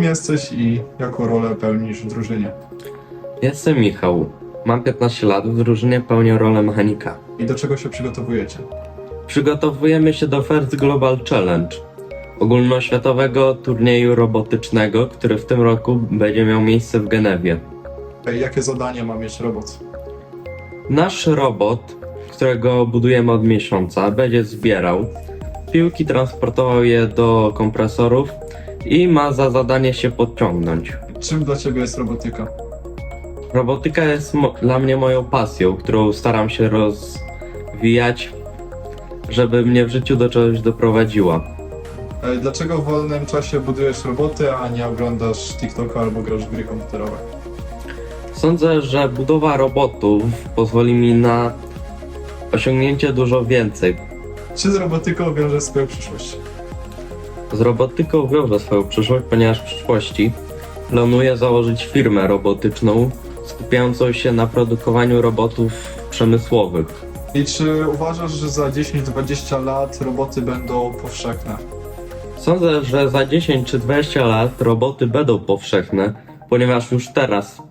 jesteś i jaką rolę pełnisz w drużynie? Jestem Michał. Mam 15 lat, w drużynie pełnię rolę mechanika. I do czego się przygotowujecie? Przygotowujemy się do First Global Challenge, ogólnoświatowego turnieju robotycznego, który w tym roku będzie miał miejsce w Genewie. Ej, Jakie zadania ma mieć robot? Nasz robot, którego budujemy od miesiąca, będzie zbierał piłki, transportował je do kompresorów i ma za zadanie się podciągnąć. Czym dla Ciebie jest robotyka? Robotyka jest dla mnie moją pasją, którą staram się rozwijać, żeby mnie w życiu do czegoś doprowadziła. Ej, Dlaczego w wolnym czasie budujesz roboty, a nie oglądasz TikToka albo grasz w gry komputerowe? Sądzę, że budowa robotów pozwoli mi na osiągnięcie dużo więcej. Czy z robotyką wiążesz swoją przyszłość? Z robotyką wiążę swoją przyszłość, ponieważ w przyszłości planuję założyć firmę robotyczną skupiającą się na produkowaniu robotów przemysłowych. I czy uważasz, że za 10-20 lat roboty będą powszechne? Sądzę, że za 10 czy 20 lat roboty będą powszechne, ponieważ już teraz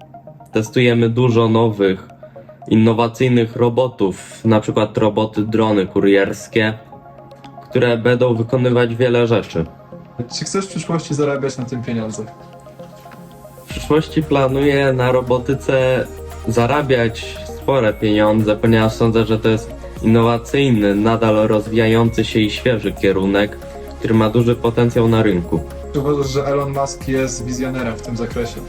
testujemy dużo nowych, innowacyjnych robotów, na przykład roboty drony kurierskie, które będą wykonywać wiele rzeczy. Czy chcesz w przyszłości zarabiać na tym pieniądze? W przyszłości planuję na robotyce zarabiać spore pieniądze, ponieważ sądzę, że to jest innowacyjny, nadal rozwijający się i świeży kierunek, który ma duży potencjał na rynku. Czy uważasz, że Elon Musk jest wizjonerem w tym zakresie?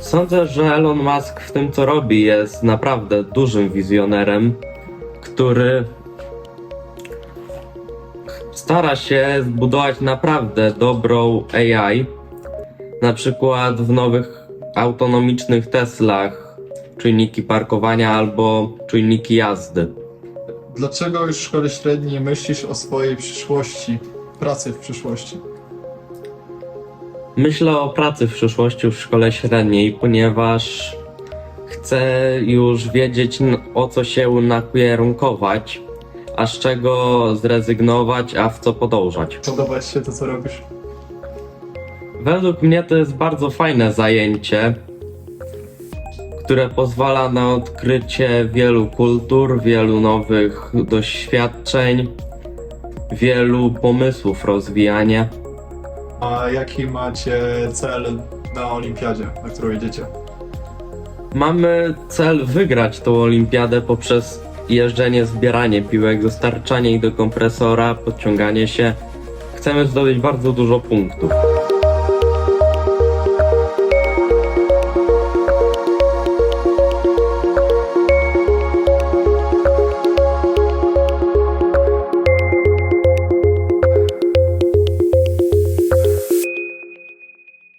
Sądzę, że Elon Musk w tym co robi jest naprawdę dużym wizjonerem, który stara się zbudować naprawdę dobrą AI. Na przykład w nowych autonomicznych Teslach czujniki parkowania albo czujniki jazdy. Dlaczego już w szkole średniej myślisz o swojej przyszłości, pracy w przyszłości? Myślę o pracy w przyszłości w szkole średniej, ponieważ chcę już wiedzieć, o co się nakierunkować, a z czego zrezygnować, a w co podążać. Podoba Ci się to, co robisz? Według mnie to jest bardzo fajne zajęcie, które pozwala na odkrycie wielu kultur, wielu nowych doświadczeń, wielu pomysłów rozwijania. A jaki macie cel na olimpiadzie, na którą jedziecie? Mamy cel wygrać tą olimpiadę poprzez jeżdżenie, zbieranie piłek, dostarczanie ich do kompresora, podciąganie się. Chcemy zdobyć bardzo dużo punktów.